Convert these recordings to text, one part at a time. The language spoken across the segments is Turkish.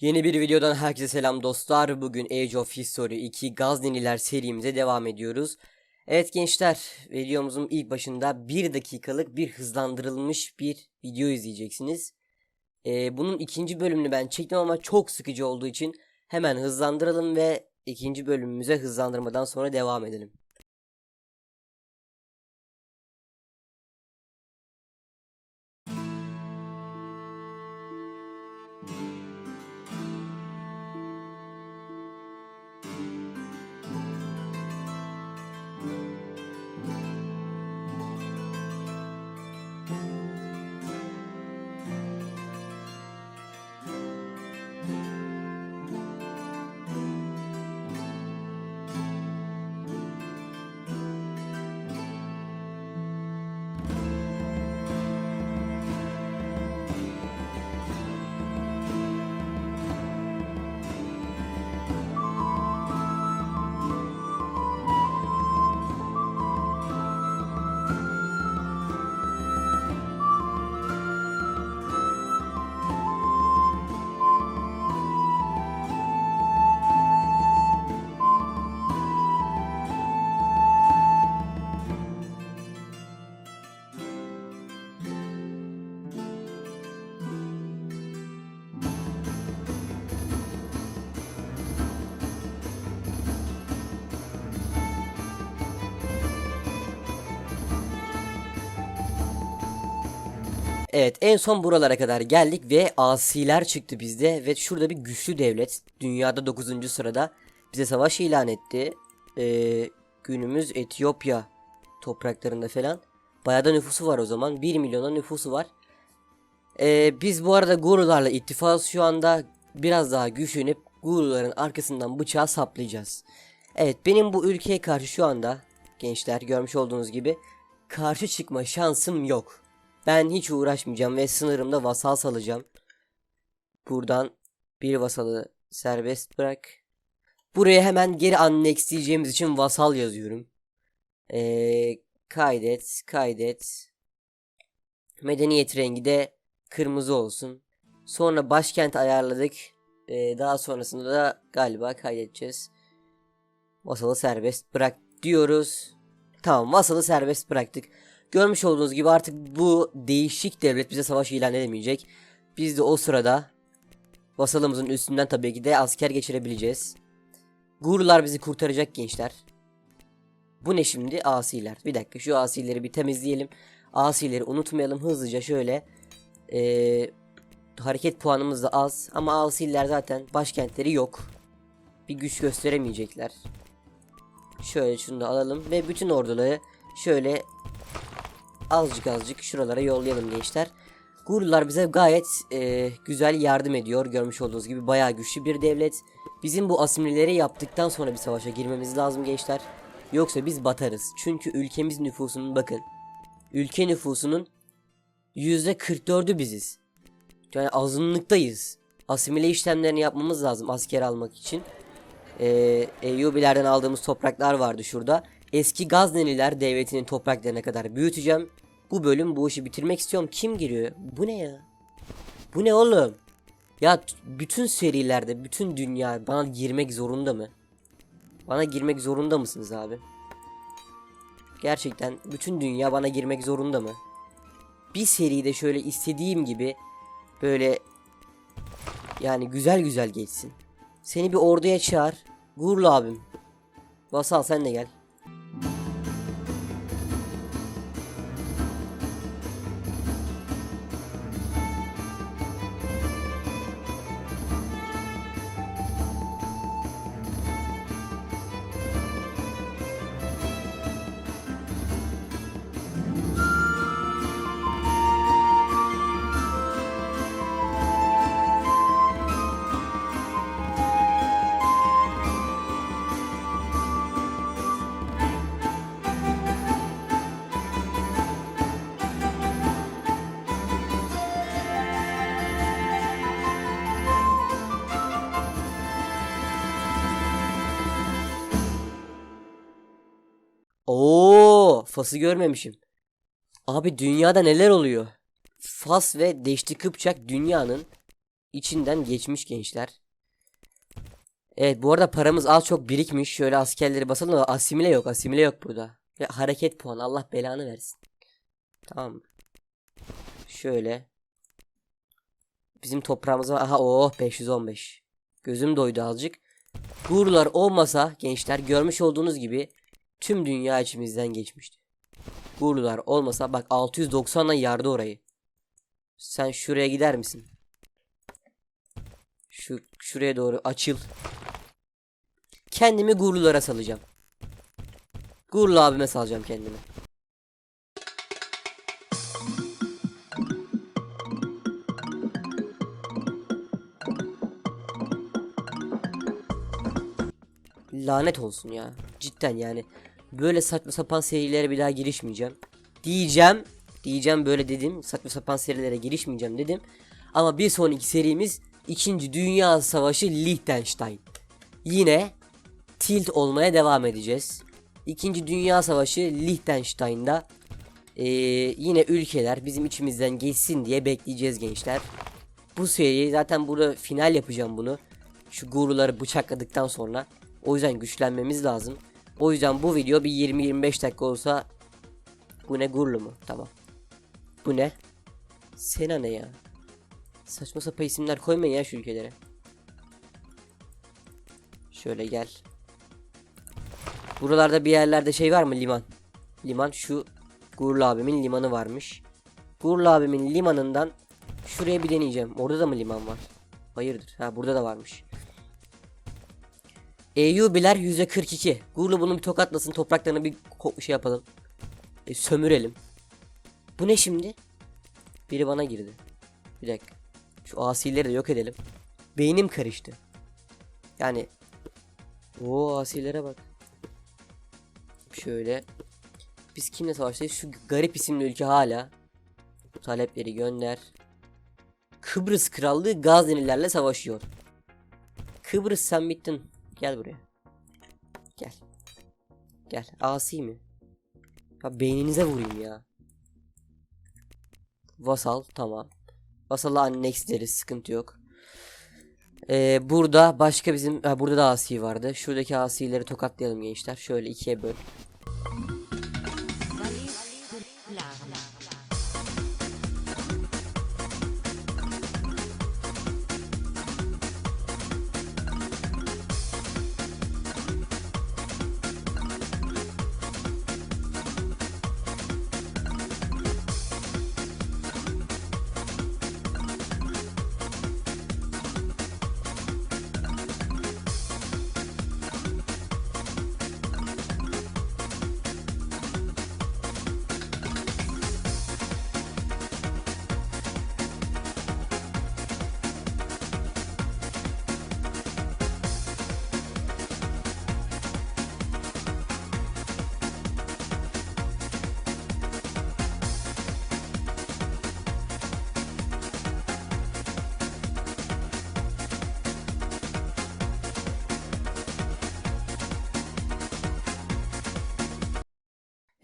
Yeni bir videodan herkese selam dostlar. Bugün Age of History 2 Gazneliler serimize devam ediyoruz. Evet gençler, videomuzun ilk başında 1 dakikalık bir hızlandırılmış bir video izleyeceksiniz. Ee, bunun ikinci bölümünü ben çektim ama çok sıkıcı olduğu için hemen hızlandıralım ve ikinci bölümümüze hızlandırmadan sonra devam edelim. Evet en son buralara kadar geldik ve asiler çıktı bizde ve şurada bir güçlü devlet dünyada 9. sırada bize savaş ilan etti. Ee, günümüz Etiyopya topraklarında falan. Bayağı da nüfusu var o zaman 1 milyona nüfusu var. Ee, biz bu arada Gurularla ittifakız şu anda biraz daha güçlenip Guruların arkasından bıçağı saplayacağız. Evet benim bu ülkeye karşı şu anda gençler görmüş olduğunuz gibi karşı çıkma şansım yok. Ben hiç uğraşmayacağım ve sınırımda vasal salacağım. Buradan bir vasalı serbest bırak. Buraya hemen geri annexleyeceğimiz için vasal yazıyorum. Ee, kaydet, kaydet. Medeniyet rengi de kırmızı olsun. Sonra başkent ayarladık. Ee, daha sonrasında da galiba kaydedeceğiz. Vasalı serbest bırak diyoruz. Tamam vasalı serbest bıraktık. Görmüş olduğunuz gibi artık bu değişik devlet bize savaş ilan edemeyecek. Biz de o sırada vasalımızın üstünden tabii ki de asker geçirebileceğiz. Gurlar bizi kurtaracak gençler. Bu ne şimdi? Asiler. Bir dakika şu asileri bir temizleyelim. Asileri unutmayalım hızlıca şöyle. Ee, hareket puanımız da az ama asiler zaten başkentleri yok. Bir güç gösteremeyecekler. Şöyle şunu da alalım ve bütün orduları şöyle azıcık azıcık şuralara yollayalım gençler. Gurlular bize gayet e, güzel yardım ediyor. Görmüş olduğunuz gibi bayağı güçlü bir devlet. Bizim bu asimileleri yaptıktan sonra bir savaşa girmemiz lazım gençler. Yoksa biz batarız. Çünkü ülkemiz nüfusunun bakın. Ülke nüfusunun %44'ü biziz. Yani azınlıktayız. Asimile işlemlerini yapmamız lazım asker almak için. Ee, Eyyubilerden aldığımız topraklar vardı şurada. Eski Gazneliler devletinin topraklarına kadar büyüteceğim. Bu bölüm bu işi bitirmek istiyorum. Kim giriyor? Bu ne ya? Bu ne oğlum? Ya bütün serilerde bütün dünya bana girmek zorunda mı? Bana girmek zorunda mısınız abi? Gerçekten bütün dünya bana girmek zorunda mı? Bir seride şöyle istediğim gibi böyle yani güzel güzel geçsin. Seni bir orduya çağır. Gurlu abim. Vasal sen de gel. Oo, Fas'ı görmemişim. Abi dünyada neler oluyor? Fas ve Deşti Kıpçak dünyanın içinden geçmiş gençler. Evet bu arada paramız az çok birikmiş. Şöyle askerleri basalım ama asimile yok. Asimile yok burada. Ve hareket puanı. Allah belanı versin. Tamam? Şöyle. Bizim toprağımız var. Aha oh 515. Gözüm doydu azıcık. Gururlar olmasa gençler görmüş olduğunuz gibi tüm dünya içimizden geçmişti. Gururlar olmasa bak 690'la yardı orayı. Sen şuraya gider misin? Şu şuraya doğru açıl. Kendimi gururlara salacağım. Gururlu abime salacağım kendimi. Lanet olsun ya. Cidden yani. Böyle saçma sapan serilere bir daha girişmeyeceğim. Diyeceğim. Diyeceğim böyle dedim. Saçma sapan serilere girişmeyeceğim dedim. Ama bir sonraki serimiz 2. Dünya Savaşı Liechtenstein. Yine tilt olmaya devam edeceğiz. İkinci Dünya Savaşı Liechtenstein'da eee, yine ülkeler bizim içimizden geçsin diye bekleyeceğiz gençler. Bu seri zaten burada final yapacağım bunu. Şu guruları bıçakladıktan sonra. O yüzden güçlenmemiz lazım. O yüzden bu video bir 20-25 dakika olsa bu ne gurlu mu? Tamam. Bu ne? Sena ne ya? Saçma sapan isimler koymayın ya şu ülkelere. Şöyle gel. Buralarda bir yerlerde şey var mı liman? Liman şu Gurlu abimin limanı varmış. Gurlu abimin limanından şuraya bir deneyeceğim. Orada da mı liman var? Hayırdır? Ha burada da varmış. Eyyubiler %42. Gurlu bunu bir tokatlasın. Topraklarını bir şey yapalım. E, sömürelim. Bu ne şimdi? Biri bana girdi. Bir dakika. Şu asileri de yok edelim. Beynim karıştı. Yani o asilere bak. Şöyle. Biz kimle savaştayız? Şu garip isimli ülke hala. Talepleri gönder. Kıbrıs Krallığı Gaznelilerle savaşıyor. Kıbrıs sen bittin. Gel buraya. Gel. Gel. Asi mi? Ya beyninize vurayım ya. Vasal tamam. Vasal'a annex deriz sıkıntı yok. Ee, burada başka bizim ha, burada da asi vardı. Şuradaki asileri tokatlayalım gençler. Şöyle ikiye böl.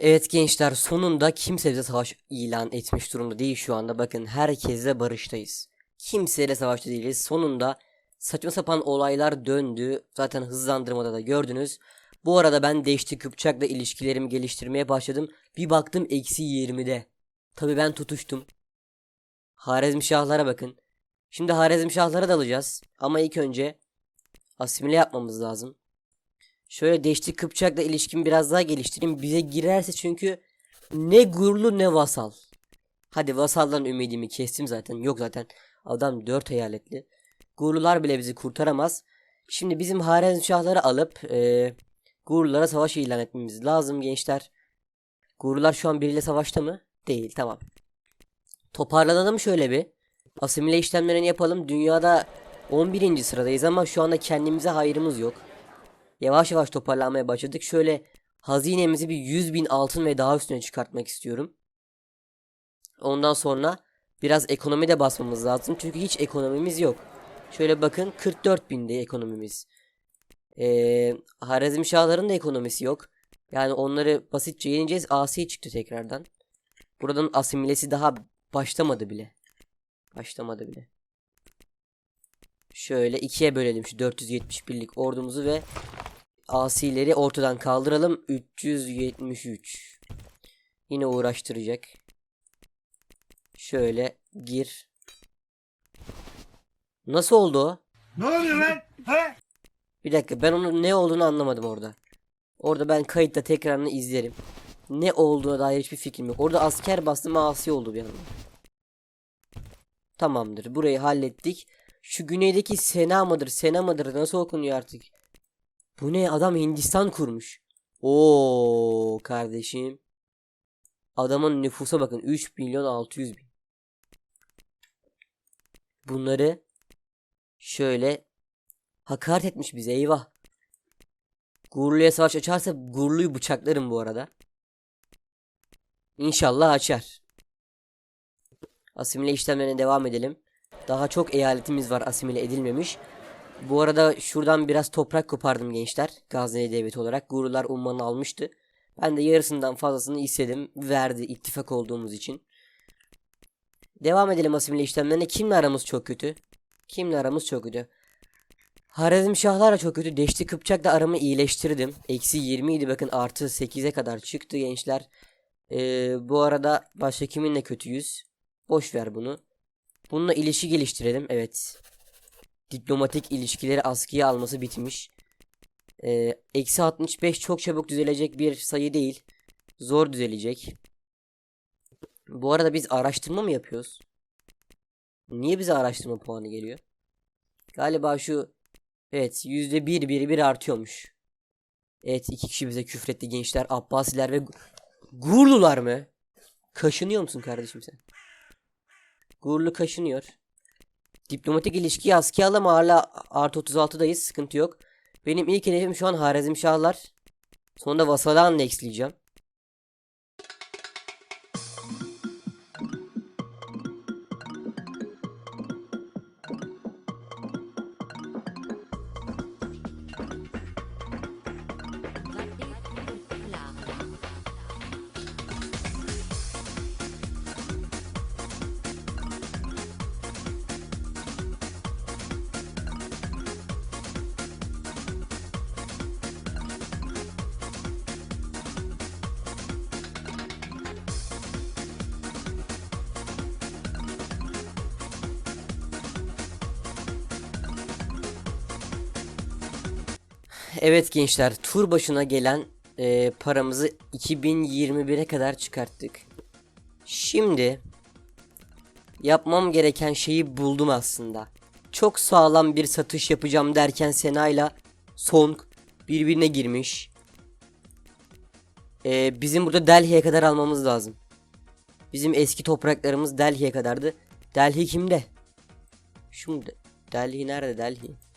Evet gençler sonunda kimse bize savaş ilan etmiş durumda değil şu anda. Bakın herkesle barıştayız. Kimseyle savaşta değiliz. Sonunda saçma sapan olaylar döndü. Zaten hızlandırmada da gördünüz. Bu arada ben Deşti Kıpçak'la ilişkilerimi geliştirmeye başladım. Bir baktım eksi 20'de. Tabi ben tutuştum. Harezmşahlara bakın. Şimdi Harezmşahlara dalacağız. Ama ilk önce asimile yapmamız lazım. Şöyle Deşti Kıpçak'la ilişkimi biraz daha geliştireyim. Bize girerse çünkü ne gururlu ne vasal. Hadi vasaldan ümidimi kestim zaten. Yok zaten adam 4 eyaletli. Gururlular bile bizi kurtaramaz. Şimdi bizim Harezmşahları alıp e, Gururlulara savaş ilan etmemiz lazım gençler. Gururlular şu an biriyle savaşta mı? Değil tamam. Toparlanalım şöyle bir. Asimile işlemlerini yapalım. Dünyada 11. sıradayız ama şu anda kendimize hayrımız yok. Yavaş yavaş toparlanmaya başladık. Şöyle hazinemizi bir 100 bin altın ve daha üstüne çıkartmak istiyorum. Ondan sonra biraz ekonomi de basmamız lazım. Çünkü hiç ekonomimiz yok. Şöyle bakın 44 binde ekonomimiz. Ee, Harizmşahların da ekonomisi yok. Yani onları basitçe yeneceğiz. Asi çıktı tekrardan. Buradan asimilesi daha başlamadı bile. Başlamadı bile. Şöyle ikiye bölelim şu 471'lik ordumuzu ve asileri ortadan kaldıralım. 373. Yine uğraştıracak. Şöyle gir. Nasıl oldu? Ne oluyor lan? He? Bir dakika ben onun ne olduğunu anlamadım orada. Orada ben kayıtta tekrarını izlerim. Ne olduğuna dair hiçbir fikrim yok. Orada asker bastım asi oldu bir anda. Tamamdır. Burayı hallettik. Şu güneydeki Sena mıdır? Sena mıdır? Nasıl okunuyor artık? Bu ne? Adam Hindistan kurmuş. Oo kardeşim. Adamın nüfusa bakın. 3 milyon 600 bin. Bunları şöyle hakaret etmiş bize eyvah. Gurlu'ya savaş açarsa Gurlu'yu bıçaklarım bu arada. İnşallah açar. Asimile işlemlerine devam edelim. Daha çok eyaletimiz var asimile edilmemiş. Bu arada şuradan biraz toprak kopardım gençler. Gazneli devleti olarak. Gurlular ummanı almıştı. Ben de yarısından fazlasını istedim. Verdi ittifak olduğumuz için. Devam edelim asimile işlemlerine. Kimle aramız çok kötü? Kimle aramız çok kötü? Harazm Şahlarla çok kötü. Deşti Kıpçak'la aramı iyileştirdim. Eksi 20 idi bakın artı 8'e kadar çıktı gençler. Ee, bu arada başka kiminle kötüyüz? Boş ver bunu. Bununla ilişki geliştirelim. Evet. Diplomatik ilişkileri askıya alması bitmiş. Ee, Eksi 65 çok çabuk düzelecek bir sayı değil. Zor düzelecek. Bu arada biz araştırma mı yapıyoruz? Niye bize araştırma puanı geliyor? Galiba şu evet yüzde bir bir bir artıyormuş. Evet iki kişi bize küfretti gençler Abbasiler ve Gu- Gurlular mı? Kaşınıyor musun kardeşim sen? Gurlu kaşınıyor. Diplomatik ilişkiyi askıya alalım hala artı 36'dayız sıkıntı yok. Benim ilk hedefim şu an Harizmşahlar. Sonra Vasalan'la nextleyeceğim. Evet gençler tur başına gelen e, paramızı 2021'e kadar çıkarttık. Şimdi yapmam gereken şeyi buldum aslında. Çok sağlam bir satış yapacağım derken Sena'yla Song birbirine girmiş. E, bizim burada Delhi'ye kadar almamız lazım. Bizim eski topraklarımız Delhi'ye kadardı. Delhi kimde? Mu? Delhi nerede Delhi?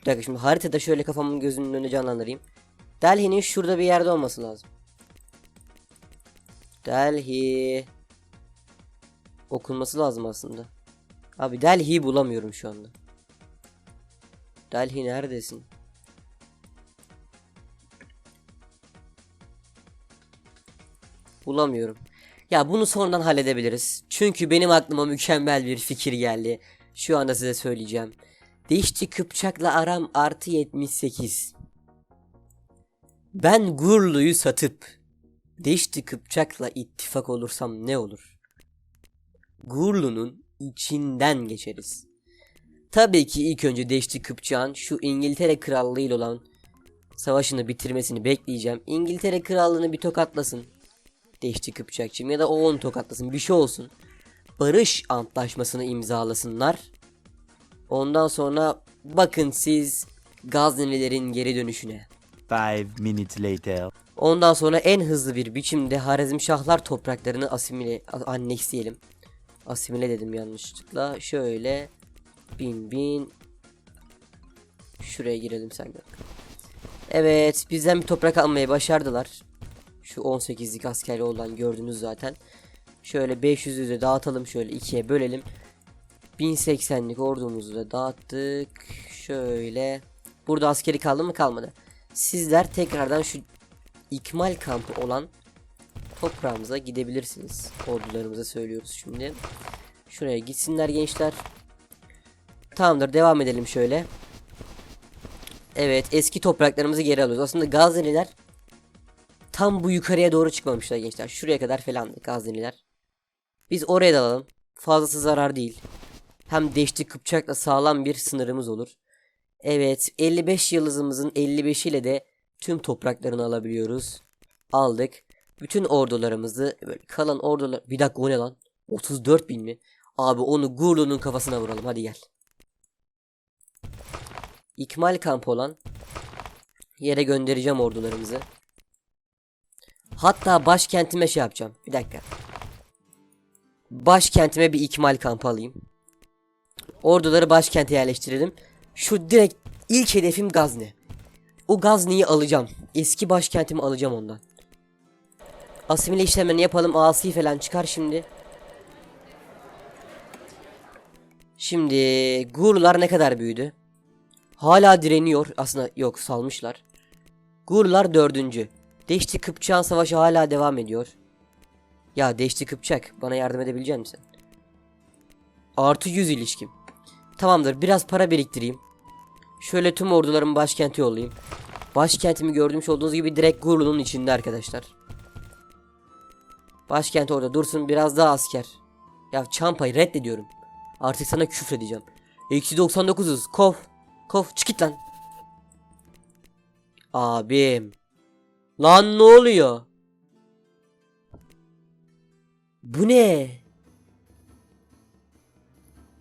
Bir dakika şimdi haritada şöyle kafamın gözümün önüne canlandırayım. Delhi'nin şurada bir yerde olması lazım. Delhi. Okunması lazım aslında. Abi Delhi'yi bulamıyorum şu anda. Delhi neredesin? Bulamıyorum. Ya bunu sonradan halledebiliriz. Çünkü benim aklıma mükemmel bir fikir geldi. Şu anda size söyleyeceğim. Dişçi Kıpçak'la aram artı 78. Ben Gurlu'yu satıp Dişçi Kıpçak'la ittifak olursam ne olur? Gurlu'nun içinden geçeriz. Tabii ki ilk önce Deşti Kıpçak'ın şu İngiltere Krallığı ile olan savaşını bitirmesini bekleyeceğim. İngiltere Krallığını bir tokatlasın. Deşti Kıpçakçım ya da o onu tokatlasın bir şey olsun. Barış antlaşmasını imzalasınlar. Ondan sonra bakın siz Gaznelilerin geri dönüşüne. Five minutes later. Ondan sonra en hızlı bir biçimde Harizmşahlar topraklarını asimile anneksleyelim. Asimile dedim yanlışlıkla. Şöyle bin bin şuraya girelim sen de. Evet bizden bir toprak almayı başardılar. Şu 18'lik askerli olan gördünüz zaten. Şöyle 500'ü de dağıtalım şöyle ikiye bölelim. 1080'lik ordumuzu da dağıttık. Şöyle. Burada askeri kaldı mı kalmadı. Sizler tekrardan şu ikmal kampı olan toprağımıza gidebilirsiniz. Ordularımıza söylüyoruz şimdi. Şuraya gitsinler gençler. Tamamdır devam edelim şöyle. Evet eski topraklarımızı geri alıyoruz. Aslında Gazneliler tam bu yukarıya doğru çıkmamışlar gençler. Şuraya kadar falandı Gazneliler. Biz oraya da alalım. Fazlası zarar değil. Hem Deşti Kıpçak'la sağlam bir sınırımız olur. Evet 55 yıldızımızın 55 ile de tüm topraklarını alabiliyoruz. Aldık. Bütün ordularımızı böyle kalan ordular... Bir dakika o ne lan? 34 bin mi? Abi onu Gurlu'nun kafasına vuralım hadi gel. İkmal kampı olan yere göndereceğim ordularımızı. Hatta başkentime şey yapacağım. Bir dakika. Başkentime bir ikmal kampı alayım. Orduları başkente yerleştirelim. Şu direkt ilk hedefim Gazne. O Gazne'yi alacağım. Eski başkentimi alacağım ondan. Asimile işlemlerini yapalım. Asi falan çıkar şimdi. Şimdi Gurlar ne kadar büyüdü? Hala direniyor. Aslında yok salmışlar. Gurlar dördüncü. Deşti Kıpçak'ın savaşı hala devam ediyor. Ya Deşti Kıpçak bana yardım edebilecek misin? Artı 100 ilişkim. Tamamdır biraz para biriktireyim. Şöyle tüm ordularımı başkente yollayayım. Başkentimi gördüğünüz olduğunuz gibi direkt Gurlu'nun içinde arkadaşlar. Başkent orada dursun biraz daha asker. Ya Çampa'yı reddediyorum. Artık sana küfredeceğim. Eksi 99'uz. Kov. Kov çık git lan. Abim. Lan ne oluyor? Bu ne?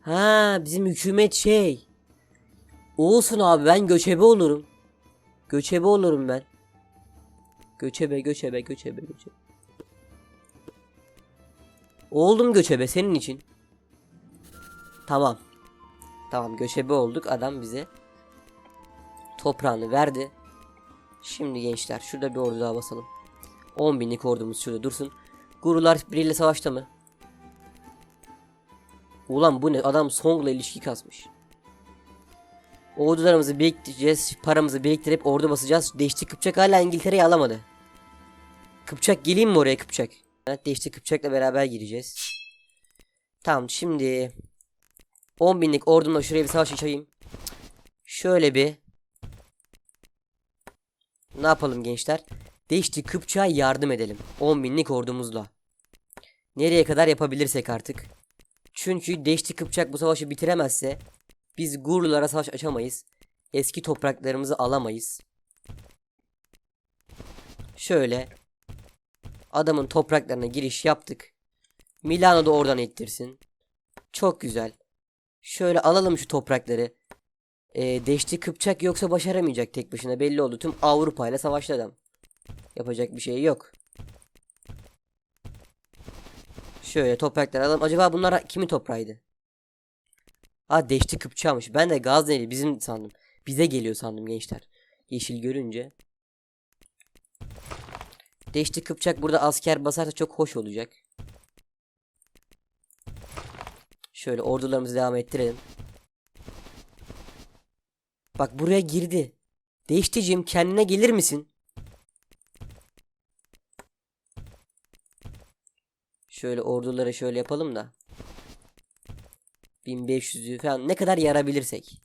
Ha bizim hükümet şey. Olsun abi ben göçebe olurum. Göçebe olurum ben. Göçebe göçebe göçebe göçebe. Oldum göçebe senin için. Tamam. Tamam göçebe olduk adam bize toprağını verdi. Şimdi gençler şurada bir ordu daha basalım. 10 binlik ordumuz şurada dursun. Gurular biriyle savaşta mı? Ulan bu ne adam Song'la ilişki kasmış. Ordularımızı biriktireceğiz. Paramızı biriktirip ordu basacağız. Deşti Kıpçak hala İngiltere'yi alamadı. Kıpçak geleyim mi oraya Kıpçak? Evet Deşti Kıpçak'la beraber gireceğiz. Tamam şimdi 10 binlik ordumla şuraya bir savaş açayım. Şöyle bir ne yapalım gençler? Deşti Kıpçak'a yardım edelim. 10 binlik ordumuzla. Nereye kadar yapabilirsek artık. Çünkü Deşti Kıpçak bu savaşı bitiremezse biz Gurlulara savaş açamayız. Eski topraklarımızı alamayız. Şöyle adamın topraklarına giriş yaptık. Milano da oradan ettirsin. Çok güzel. Şöyle alalım şu toprakları. Ee, Deşti Kıpçak yoksa başaramayacak tek başına belli oldu. Tüm Avrupa ile savaştı adam. Yapacak bir şey yok. Şöyle topraklar alalım. Acaba bunlar kimin toprağıydı? Ha Deşti Kıpçak'mış. Ben de Gazneli bizim sandım. Bize geliyor sandım gençler. Yeşil görünce. Deşti Kıpçak burada asker basarsa çok hoş olacak. Şöyle ordularımızı devam ettirelim. Bak buraya girdi. Değişticim kendine gelir misin? Şöyle orduları şöyle yapalım da. 1500'ü falan ne kadar yarabilirsek.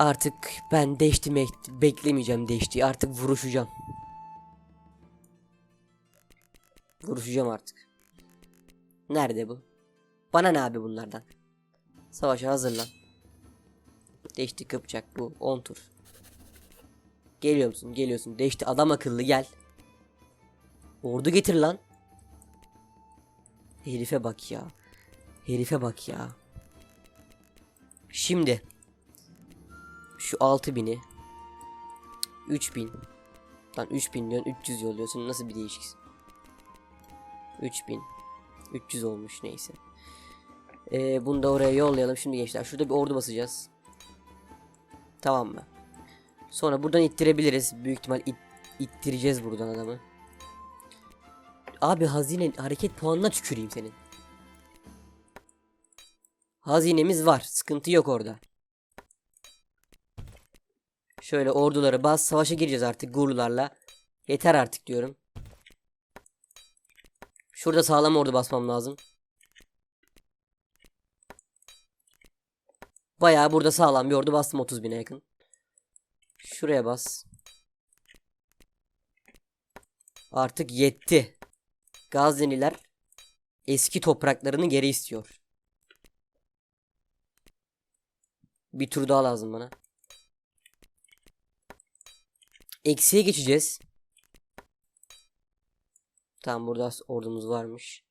Artık ben Deşti mek- beklemeyeceğim Deşti. Artık vuruşacağım. Vuruşacağım artık. Nerede bu? Bana ne abi bunlardan? Savaşa hazırlan. Deşti Kıpçak bu 10 tur. Geliyor musun? Geliyorsun. Deşti adam akıllı gel. Ordu getir lan. Herife bak ya. Herife bak ya. Şimdi şu 6000'i 3000 Lan 3000 diyorsun 300 yolluyorsun. Nasıl bir değişiksin? 3000 300 olmuş neyse. Ee, Bunu da oraya yollayalım. Şimdi gençler şurada bir ordu basacağız. Tamam mı? Sonra buradan ittirebiliriz. Büyük ihtimal it- ittireceğiz buradan adamı. Abi hazine hareket puanına tüküreyim senin. Hazinemiz var. Sıkıntı yok orada Şöyle orduları bas savaşa gireceğiz artık gurlularla. Yeter artık diyorum. Şurada sağlam ordu basmam lazım. Bayağı burada sağlam bir ordu bastım 30 bine yakın. Şuraya bas. Artık yetti. Gazneliler eski topraklarını geri istiyor. Bir tur daha lazım bana. Eksiye geçeceğiz. Tamam burada ordumuz varmış.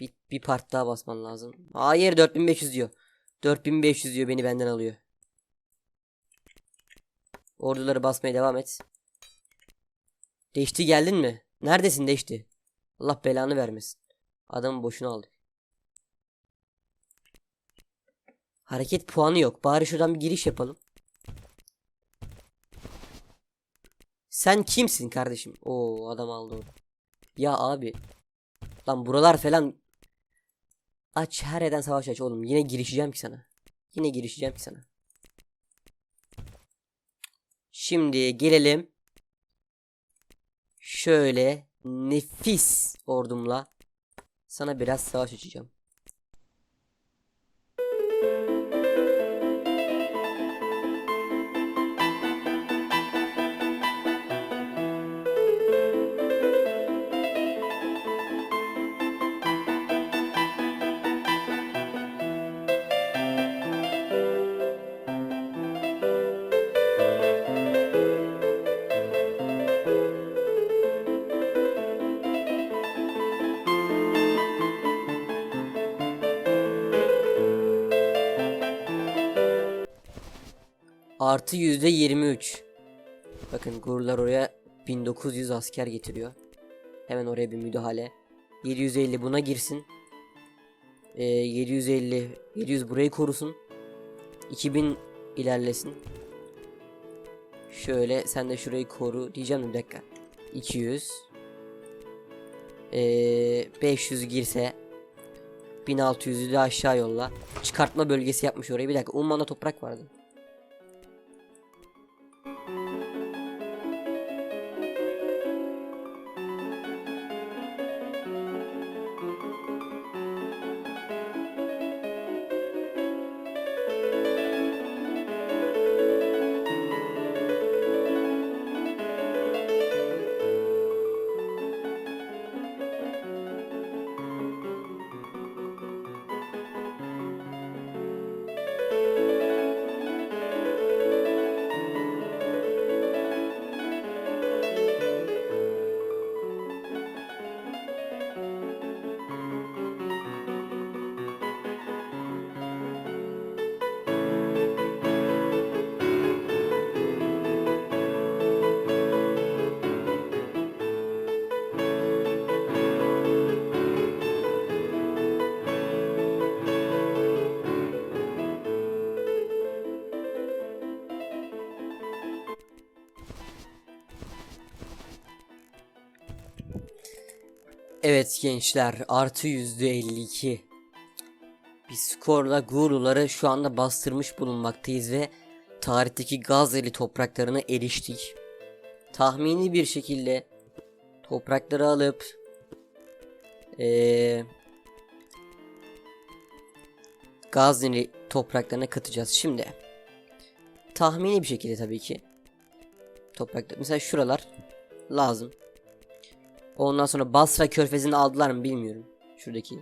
Bir, bir part daha basman lazım. Hayır 4500 diyor. 4500 diyor beni benden alıyor. Orduları basmaya devam et. Deşti geldin mi? Neredesin Deşti? Allah belanı vermesin. Adamı boşuna aldık. Hareket puanı yok. Bari şuradan bir giriş yapalım. Sen kimsin kardeşim? Oo adam aldı onu. Ya abi. Lan buralar falan. Aç her yerden savaş aç oğlum. Yine girişeceğim ki sana. Yine girişeceğim ki sana. Şimdi gelelim. Şöyle nefis ordumla sana biraz savaş açacağım. Artı yüzde 23. Bakın gururlar oraya 1900 asker getiriyor. Hemen oraya bir müdahale. 750 buna girsin. Ee, 750 700 burayı korusun. 2000 ilerlesin. Şöyle sen de şurayı koru diyeceğim bir dakika. 200 ee, 500 girse 1600'ü de aşağı yolla. Çıkartma bölgesi yapmış orayı. Bir dakika Umman'da toprak vardı. Thank you. Evet gençler artı yüzde 52 bir skorla Guruları şu anda bastırmış bulunmaktayız ve tarihteki Gazeli topraklarına eriştik. Tahmini bir şekilde toprakları alıp eee Gazeli topraklarına katacağız. Şimdi tahmini bir şekilde tabii ki topraklar mesela şuralar lazım. Ondan sonra Basra körfezini aldılar mı bilmiyorum. Şuradaki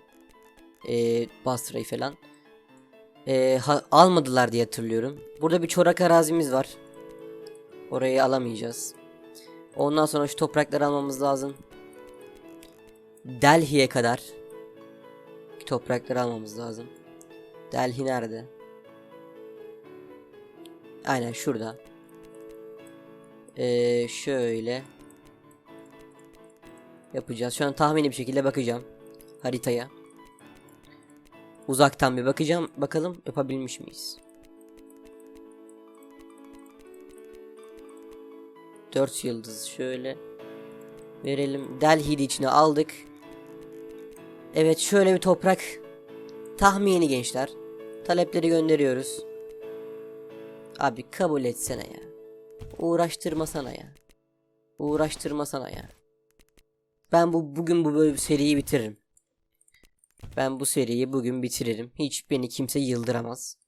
ee, Basra'yı falan. Ee, ha- almadılar diye hatırlıyorum. Burada bir çorak arazimiz var. Orayı alamayacağız. Ondan sonra şu toprakları almamız lazım. Delhi'ye kadar Toprakları almamız lazım. Delhi nerede? Aynen şurada. Ee, şöyle yapacağız. Şu an tahmini bir şekilde bakacağım haritaya. Uzaktan bir bakacağım. Bakalım yapabilmiş miyiz? 4 yıldız şöyle verelim. Delhi'yi de içine aldık. Evet şöyle bir toprak tahmini gençler. Talepleri gönderiyoruz. Abi kabul etsene ya. Uğraştırmasana ya. Uğraştırmasana ya. Ben bu bugün bu seriyi bitiririm. Ben bu seriyi bugün bitiririm. Hiç beni kimse yıldıramaz.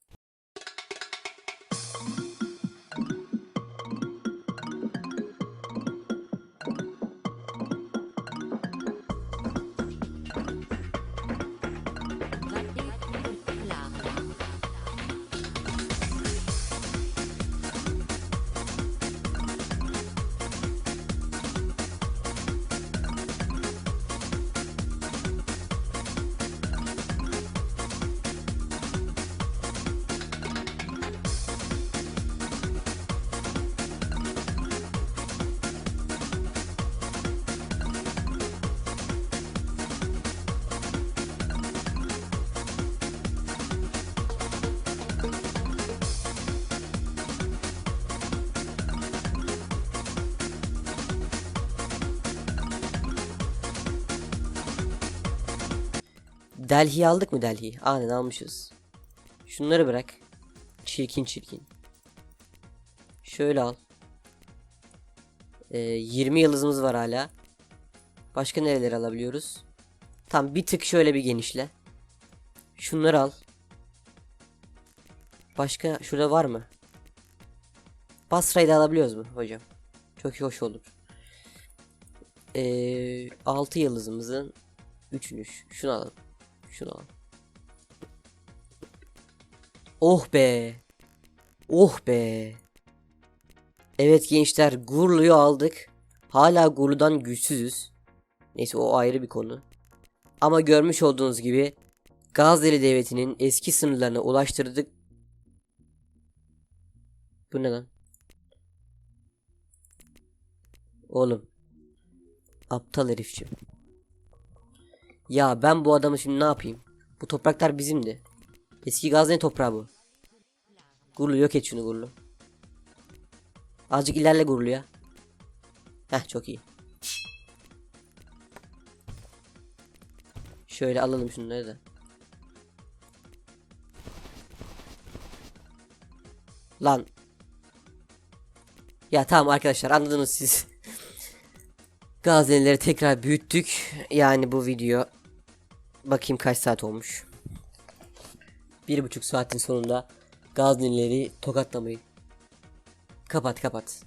Delhi'yi aldık mı Delhi'yi? Aynen almışız. Şunları bırak. Çirkin çirkin. Şöyle al. Ee, 20 yıldızımız var hala. Başka nereleri alabiliyoruz? Tam bir tık şöyle bir genişle. Şunları al. Başka şurada var mı? Basra'yı da alabiliyoruz mu hocam? Çok hoş olur. Ee, 6 yıldızımızın 3'ünü şunu alalım. Şunu alalım. Oh be. Oh be. Evet gençler Gurlu'yu aldık. Hala Gurlu'dan güçsüzüz. Neyse o ayrı bir konu. Ama görmüş olduğunuz gibi Gazze'li devletinin eski sınırlarına ulaştırdık. Bu ne lan? Oğlum. Aptal herifçim. Ya ben bu adamı şimdi ne yapayım? Bu topraklar bizimdi. Eski Gazze toprağı bu. Gurlu yok et şunu Gurlu. Azıcık ilerle Gurlu ya. Heh çok iyi. Şöyle alalım şunları da. Lan. Ya tamam arkadaşlar anladınız siz. Gazze'lileri tekrar büyüttük. Yani bu video bakayım kaç saat olmuş. Bir buçuk saatin sonunda Gazze'lileri tokatlamayı. Kapat kapat.